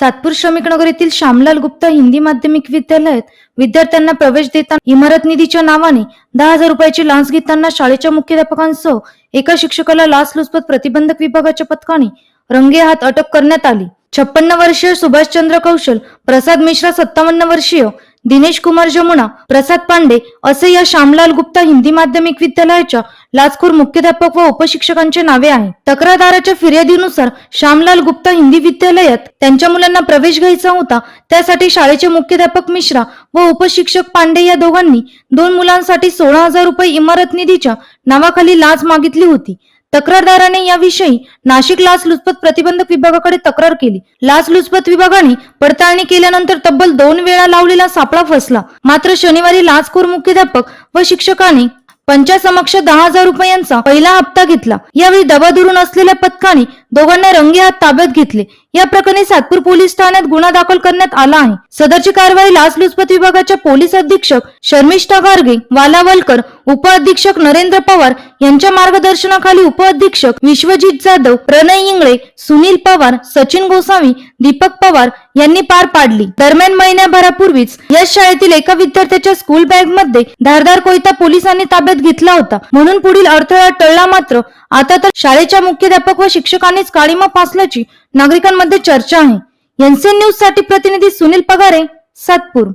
सातपूर श्रमिकनगर येथील श्यामलाल गुप्ता हिंदी माध्यमिक विद्यालयात विद्यार्थ्यांना प्रवेश देताना इमारत निधीच्या नावाने दहा हजार रुपयाची लाच घेताना शाळेच्या मुख्याध्यापकांसह एका शिक्षकाला लाचलुचपत प्रतिबंधक विभागाच्या पथकाने रंगेहात अटक करण्यात आली. छप्पन्न वर्षीय सुभाषचंद्र कौशल प्रसाद मिश्रा सत्तावन्न वर्षीय दिनेश कुमार जमुना प्रसाद पांडे असे या श्यामलाल गुप्ता हिंदी माध्यमिक विद्यालयाच्या लाचखोर मुख्याध्यापक व उपशिक्षकांचे नावे आहे तक्रारदाराच्या फिर्यादीनुसार श्यामलाल गुप्ता हिंदी विद्यालयात त्यांच्या मुलांना प्रवेश घ्यायचा होता. त्यासाठी शाळेचे मुख्याध्यापक मिश्रा व उपशिक्षक पांडे या दोघांनी दोन मुलांसाठी सोळा हजार रुपये इमारत निधीच्या नावाखाली लाच मागितली होती. तक्रारदाराने याविषयी नाशिक लाचलुचपत प्रतिबंधक विभागाकडे तक्रार केली. लाचलुचपत विभागाने पडताळणी केल्यानंतर तब्बल दोन वेळा लावलेला सापळा फसला. मात्र शनिवारी लाचखोर मुख्याध्यापक व शिक्षकाने पंचासमक्ष दहा हजार रुपयांचा पहिला हप्ता घेतला. यावेळी दबा धरून असलेल्या पथकाने दोघांना रंगेहात ताब्यात घेतले. या प्रकरणी सातपूर पोलीस ठाण्यात गुन्हा दाखल करण्यात आला आहे. सदरची कारवाई लाचलुचपत विभागाच्या पोलीस अधीक्षक शर्मिष्ठा गार्गे वालावलकर उपअधीक्षक नरेंद्र पवार यांच्या मार्गदर्शनाखाली उपअधीक्षक विश्वजित जाधव प्रणय इंगळे सुनील पवार सचिन गोसावी दीपक पवार यांनी पार पाडली. दरम्यान महिन्याभरापूर्वीच या शाळेतील एका विद्यार्थ्याच्या स्कूल बॅगमध्ये धारदार कोयता पोलिसांनी ताब्यात घेतला होता. म्हणून पुढील अडथळा टळला मात्र आता तर शाळेच्या मुख्याध्यापक व शिक्षकांनीच काळीमा फासल्याची नागरिकांमध्ये चर्चा आहे. एनसीएन न्यूजसाठी प्रतिनिधी सुनील पगारे सातपूर.